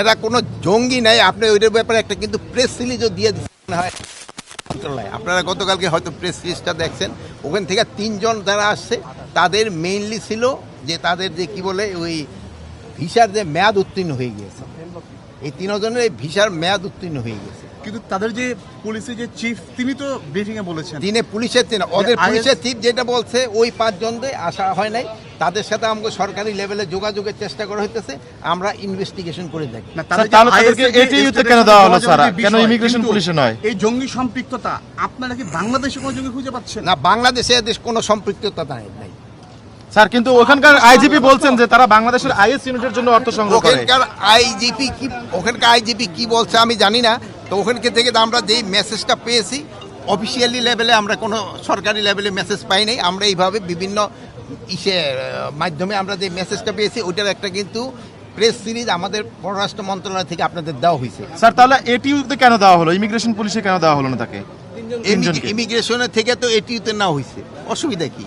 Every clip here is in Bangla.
এরা কোনো জঙ্গি নাই, আপনি ওইটার ব্যাপারে একটা কিন্তু প্রেস রিলিজও দিয়ে দিচ্ছেন। হয় আপনারা গতকালকে হয়তো প্রেস রিলিজটা দেখছেন, ওখান থেকে তিনজন যারা আসছে, তাদের মেইনলি ছিল যে তাদের যে কি বলে, ওই ভিসার যে মেয়াদ উত্তীর্ণ হয়ে গিয়েছে। এই তিনজনের এই ভিসার মেয়াদ উত্তীর্ণ হয়ে গেছে কিন্তু তাদের যে পুলিশের যে চিফ তিনি তো ব্রিফিং এ বলেছেন। দিনে পুলিশের তিন ওদের পুলিশের চিফ যেটা বলছে ওই আসা হয় নাই। তাদের সাথে আমাকে সরকারি লেভেলে যোগাযোগের চেষ্টা করা হইতেছে। আমরা ইনভেস্টিগেশন করে দেখি। কেন দেওয়া হলো, স্যার? কেন কিন্তু পুলিশে নয়? এই জঙ্গি সম্পৃক্ততা আপনারা কি বাংলাদেশে কোনো জঙ্গি খুঁজে পাচ্ছেন? না বাংলাদেশে এদের কোনো সম্পৃক্ততা নাই নাই। স্যার কিন্তু ওখানকার আইজিপি বলছেন যে তারা বাংলাদেশের আইএস ইউনিটের জন্য অর্থ সংগ্রহ করে। ওখানকার আইজিপি কি ওখানকার আইজিপি কি বলছে আমি জানি না তো ওখানকে থেকে তো আমরা যেই মেসেজটা পেয়েছি অফিসিয়ালি লেভেলে আমরা কোনো সরকারি লেভেলে মেসেজ পাই নাই। আমরা এইভাবে বিভিন্ন ইসে মাধ্যমে আমরা যে মেসেজটা পেয়েছি ওইটার একটা কিন্তু প্রেস সিরিজ আমাদের পররাষ্ট্র মন্ত্রণালয় থেকে আপনাদের দেওয়া হয়েছে। স্যার তাহলে এটিউতে কেন দেওয়া হলো? ইমিগ্রেশন পুলিশে কেন দেওয়া হলো না তাকে? ইমিগ্রেশনের থেকে তো এটিতে না হয়েছে। অসুবিধা কি?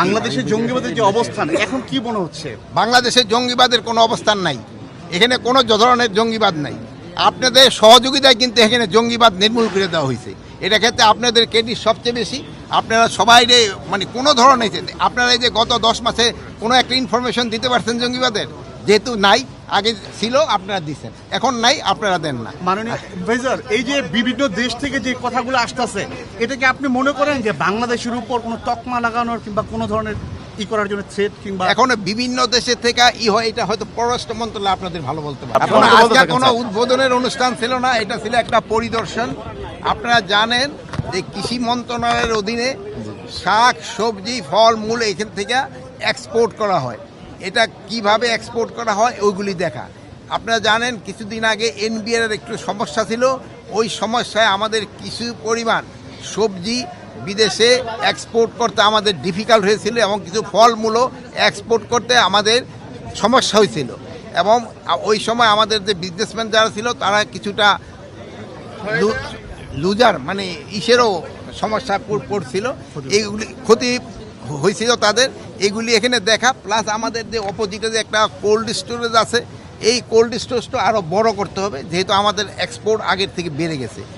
বাংলাদেশের জঙ্গিবাদের যে অবস্থান এখন কি মনে হচ্ছে? বাংলাদেশে জঙ্গিবাদের কোনো অবস্থান নাই। এখানে কোনো ধরনের জঙ্গিবাদ নাই। আপনাদের সহযোগিতায় কিন্তু এখানে জঙ্গিবাদ নির্মূল করে দেওয়া হয়েছে। এটা ক্ষেত্রে আপনাদের ক্রেডিট সবচেয়ে বেশি, আপনারা সবাই মানে কোনো ধরনের আপনারা এই যে গত দশ মাসে কোনো একটা ইনফরমেশন দিতে পারছেন জঙ্গিবাদের? যেহেতু নাই, আগে ছিল, আপনারা দিচ্ছেন এখন নাই, আপনারা দেন না। মাননীয় এই যে বিভিন্ন দেশ থেকে যে কথাগুলো আসতেছে, এটা কি আপনি মনে করেন যে বাংলাদেশের উপর কোনো তকমা লাগানোর কিংবা কোনো ধরনের ই করার জন্য থ্রেট কিংবা এখন বিভিন্ন দেশে থেকে ই হয় এটা হয়তো পররাষ্ট্র মন্ত্রণালয় আপনাদের ভালো বলতে পারে। আজকে কোনো উদ্বোধনের অনুষ্ঠান ছিল না এটা ছিল একটা পরিদর্শন। আপনারা জানেন যে কৃষি মন্ত্রণালয়ের অধীনে শাক সবজি ফল মূল এখান থেকে এক্সপোর্ট করা হয়। এটা কীভাবে এক্সপোর্ট করা হয় ওইগুলি দেখা। আপনারা জানেন কিছুদিন আগে এনবিআর এর একটু সমস্যা ছিল। ওই সমস্যায় আমাদের কিছু পরিমাণ সবজি বিদেশে এক্সপোর্ট করতে আমাদের ডিফিকাল্ট হয়েছিল এবং কিছু ফলমূলও এক্সপোর্ট করতে আমাদের সমস্যা হয়েছিল। এবং ওই সময় আমাদের যে বিজনেসম্যান যারা ছিল তারা কিছুটা লুজার মানে ইসেরও সমস্যা পড়- পড়ছিল। এইগুলি ক্ষতি হয়েছিল তাদের। এগুলি এখানে দেখা প্লাস আমাদের যে অপোজিটে যে একটা কোল্ড স্টোরেজ আছে এই কোল্ড স্টোরেজটা আরও বড় করতে হবে যেহেতু আমাদের এক্সপোর্ট আগের থেকে বেড়ে গেছে।